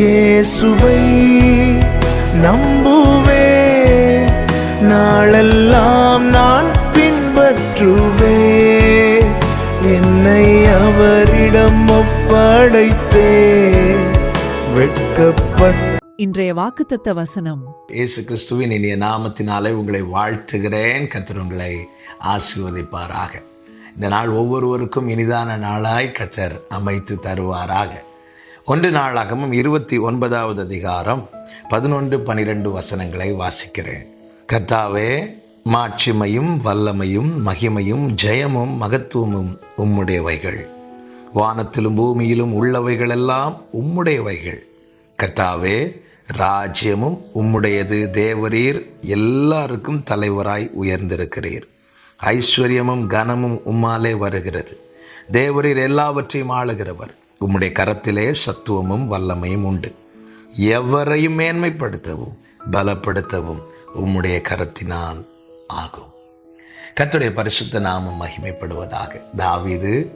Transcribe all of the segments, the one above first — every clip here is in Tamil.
இயேசுவை நம்புவேன் நாளெல்லாம் நான் பின்பற்றுவேன் என்னை அவரிடம் ஒப்படைத்தேன். வெட்கப்பட்ட இன்றைய வாக்குத்தத்த வசனம். இயேசு கிறிஸ்துவின் இனிய நாமத்தினாலே உங்களை வாழ்த்துகிறேன். கர்த்தர் உங்களை ஆசீர்வதிப்பாராக. இந்த நாள் ஒவ்வொருவருக்கும் இனிதான நாளாய் கர்த்தர் அமைத்து தருவாராக. ஒன்று நாளாகவும் இருபத்தி ஒன்பதாவது அதிகாரம் பதினொன்று பனிரெண்டு வசனங்களை வாசிக்கிறேன். கர்த்தாவே மாட்சிமையும் வல்லமையும் மகிமையும் ஜெயமும் மகத்துவமும் உம்முடையவைகள். வானத்திலும் பூமியிலும் உள்ளவைகளெல்லாம் உம்முடையவைகள். கர்த்தாவே ராஜ்யமும் உம்முடையது. தேவரீர் எல்லாருக்கும் தலைவராய் உயர்ந்திருக்கிறீர். ஐஸ்வர்யமும் கனமும் உம்மாலே வருகிறது. தேவரீர் எல்லாவற்றையும் ஆளுகிறவர். உம்முடைய கரத்திலே சத்துவமும் வல்லமையும் உண்டு. எவரையும் மேன்மைப்படுத்தவும் பலப்படுத்தவும் உம்முடைய கரத்தினால் ஆகும். கத்துடைய பரிசுத்த நாமம் மகிமைப்படுவதாக. தாவிது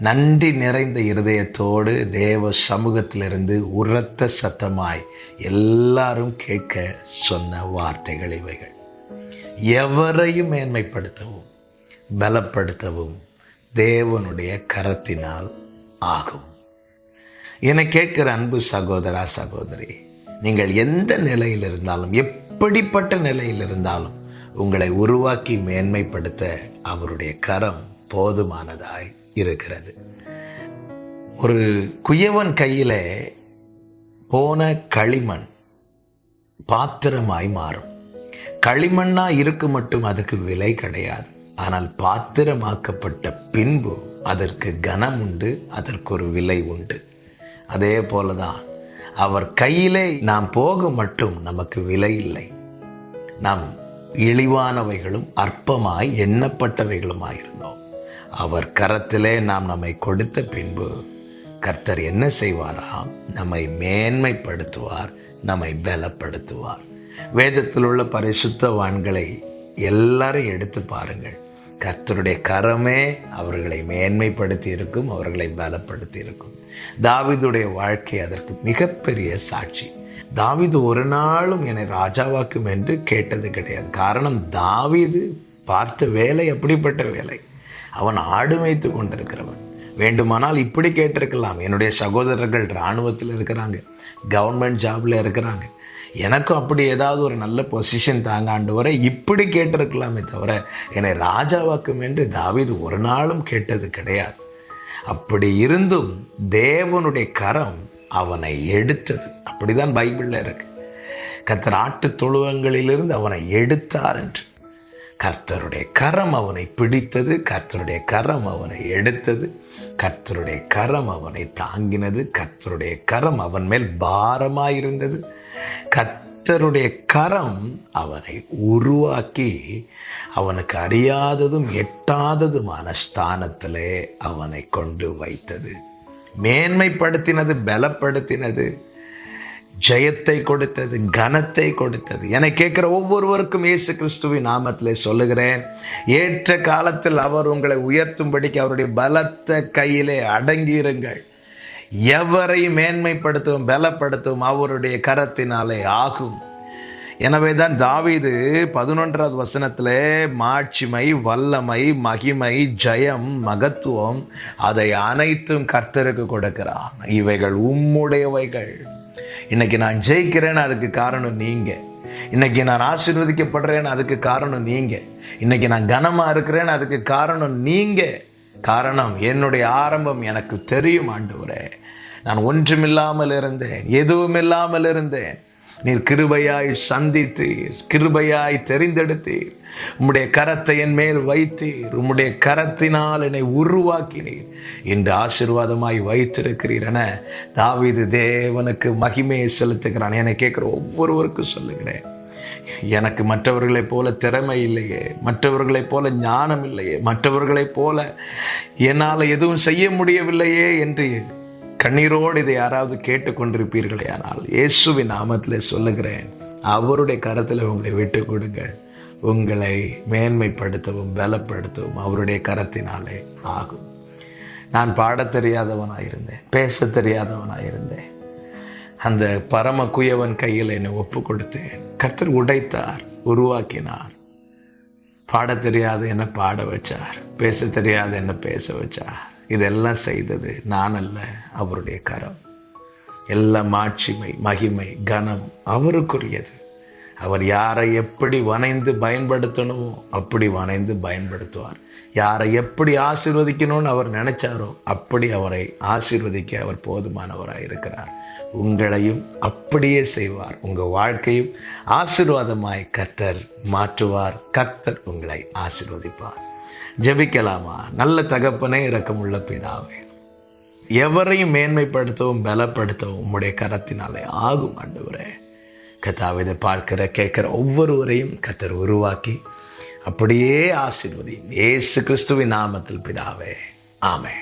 நன்றி நிறைந்த இருதயத்தோடு தேவ சமூகத்திலிருந்து உரத்த சத்தமாய் எல்லாரும் கேட்க சொன்ன வார்த்தைகள் இவைகள். எவரையும் மேன்மைப்படுத்தவும் பலப்படுத்தவும் தேவனுடைய கரத்தினால் ஆகும். என்னை கேட்கிற அன்பு சகோதரா சகோதரி நீங்கள் எந்த நிலையில் இருந்தாலும் எப்படிப்பட்ட நிலையில் இருந்தாலும் உங்களை உருவாக்கி மேன்மைப்படுத்த அவருடைய கரம் போதுமானதாய் இருக்கிறது. ஒரு குயவன் கையில் போன களிமண் பாத்திரமாய் மாறும். களிமண்ணா இருக்கு மட்டும் அதுக்கு விலை கிடையாது. ஆனால் பாத்திரமாக்கப்பட்ட பின்பு அதற்கு கனம் உண்டு அதற்கு ஒரு விலை உண்டு. அதே போல தான் அவர் கையிலே நாம் போக மட்டும் நமக்கு விலை இல்லை. நாம் இழிவானவைகளும் அற்பமாய் எண்ணப்பட்டவைகளுமாய் இருந்தோம் அவர் கரத்திலே நாம் நம்மை கொடுத்த பின்பு கர்த்தர் என்ன செய்வாராம்? நம்மை மேன்மைப்படுத்துவார் நம்மை பலப்படுத்துவார். வேதத்தில் உள்ள பரிசுத்தவான்களை எல்லாரும் எடுத்து பாருங்கள். கர்த்தருடைய கரமே அவர்களை மேன்மைப்படுத்தி இருக்கும் அவர்களை பலப்படுத்தி இருக்கும் தாவிதுடைய வாழ்க்கை அதற்கு மிகப்பெரிய சாட்சி. தாவிது ஒரு நாளும் என்னை ராஜாவாக்கும் என்று கேட்டது கிடையாது. காரணம் தாவிது பார்த்த வேலை அப்படிப்பட்ட வேலை. அவன் ஆடு மேய்த்து கொண்டிருக்கிறவன். வேண்டுமானால் இப்படி கேட்டிருக்கலாம். என்னுடைய சகோதரர்கள் இராணுவத்தில் இருக்கிறாங்க. கவர்மெண்ட் ஜாபில் இருக்கிறாங்க. எனக்கும் அப்படி ஏதாவது ஒரு நல்ல பொசிஷன் தாங்காண்டு வர இப்படி கேட்டிருக்கலாமே தவிர என்னை ராஜாவாக்கும் என்று தாவீது ஒரு நாளும் கேட்டது கிடையாது. அப்படி இருந்தும் தேவனுடைய கரம் அவனை எடுத்தது. அப்படிதான் பைபிளில் இருக்கு. கர்த்தர் ஆட்டு தொழுவங்களிலிருந்து அவனை எடுத்தார் என்று. கர்த்தருடைய கரம் அவனை பிடித்தது கர்த்தருடைய கரம் அவனை எடுத்தது கர்த்தருடைய கரம் அவனை தாங்கினது கர்த்தருடைய கரம் அவன் மேல் பாரமாயிருந்தது. கத்தருடைய கரம் அவனை உருவாக்கி அவனுக்கு அறியாததும் எட்டாததுமான ஸ்தானத்திலே அவனை கொண்டு வைத்தது. மேன்மைப்படுத்தினது பலப்படுத்தினது ஜெயத்தை கொடுத்தது கனத்தை கொடுத்தது. என கேட்கிற ஒவ்வொருவருக்கும் இயேசு கிறிஸ்துவின் நாமத்திலே சொல்லுகிறேன் ஏற்ற காலத்தில் அவர் உங்களை உயர்த்தும்படிக்கு அவருடைய பலத்த கையிலே அடங்கியிருங்கள். எவரையும் மேன்மைப்படுத்தவும் பலப்படுத்தவும் அவருடைய கரத்தினாலே ஆகும். எனவே தான் தாவீது பதினொன்றாவது வசனத்தில் மாட்சிமை வல்லமை மகிமை ஜெயம் மகத்துவம் அதை அனைத்தும் கர்த்தருக்கு கொடுக்கிறான். இவைகள் உம்முடையவைகள். இன்னைக்கு நான் ஜெயிக்கிறேன்னு அதுக்கு காரணம் நீங்கள் இன்னைக்கு நான் ஆசீர்வதிக்கப்படுறேன்னு அதுக்கு காரணம் நீங்கள் இன்னைக்கு நான் கனமாக இருக்கிறேன்னு அதுக்கு காரணம் நீங்கள் காரணம் என்னுடைய ஆரம்பம் எனக்கு தெரியும் ஆண்டவரே. நான் ஒன்றுமில்லாமல் இருந்தேன் எதுவும் இல்லாமல் இருந்தேன். நீர் கிருபையாய் சந்தித்து கிருபையாய் தெரிந்தெடுத்தீர். உம்முடைய கரத்தை என் மேல் வைத்தீர் உம்முடைய கரத்தினால் என்னை உருவாக்கினீர். இன்று ஆசீர்வாதமாய் வைத்திருக்கிறீர் என தாவிது தேவனுக்கு மகிமையை செலுத்துகிறான். என கேட்குற ஒவ்வொருவருக்கும் சொல்லுகிறேன். எனக்கு மற்றவர்களைப் போல திறமை இல்லையே மற்றவர்களைப் போல ஞானம் இல்லையே மற்றவர்களைப் போல என்னால் எதுவும் செய்ய முடியவில்லையே என்று கண்ணீரோடு இதை யாராவது கேட்டுக்கொண்டிருப்பீர்களே ஆனால் இயேசுவின் நாமத்தில் சொல்லுகிறேன் அவருடைய கரத்தில் உங்களை விட்டு கொடுங்க உங்களை மேன்மைப்படுத்தவும் பலப்படுத்தவும் அவருடைய கரத்தினாலே ஆகும். நான் பாட தெரியாதவனாக இருந்தேன் பேச தெரியாதவனாயிருந்தேன். அந்த பரம குயவன் கையில் என்னை ஒப்பு கொடுத்தேன் கர்த்தர் உடைத்தார் உருவாக்கினார். பாடத் தெரியாத என்ன பாட வச்சார் பேச தெரியாத என்ன பேச வச்சார். இதெல்லாம் செய்தது நான் அல்ல அவருடைய கரம். எல்லா மாட்சிமை மகிமை கனம் அவருக்குரியது. அவர் யாரை எப்படி வனைந்து பயன்படுத்தணுமோ அப்படி வனைந்து பயன்படுத்துவார். யாரை எப்படி ஆசிர்வதிக்கணும்னு அவர் நினைச்சாரோ அப்படி அவரை ஆசிர்வதிக்க அவர் போதுமானவராக இருக்கிறார் உங்களையும் அப்படியே செய்வார். உங்கள் வாழ்க்கையும் ஆசீர்வாதமாய் கர்த்தர் மாற்றுவார். கத்தர் உங்களை ஆசிர்வதிப்பார். ஜெபிக்கலாமா? நல்ல தகப்பனே இரக்கமுள்ள பிதாவே. எவரையும் மேன்மைப்படுத்தவும் பலப்படுத்தவும் உம்முடைய கரத்தினாலே ஆகும் ஆண்டவரே. கத்தாவை இதை பார்க்கிற கேட்கிற ஒவ்வொருவரையும் கத்தர் உருவாக்கி அப்படியே ஆசிர்வதி. இயேசு கிறிஸ்துவின் நாமத்தில் பிதாவே. ஆமே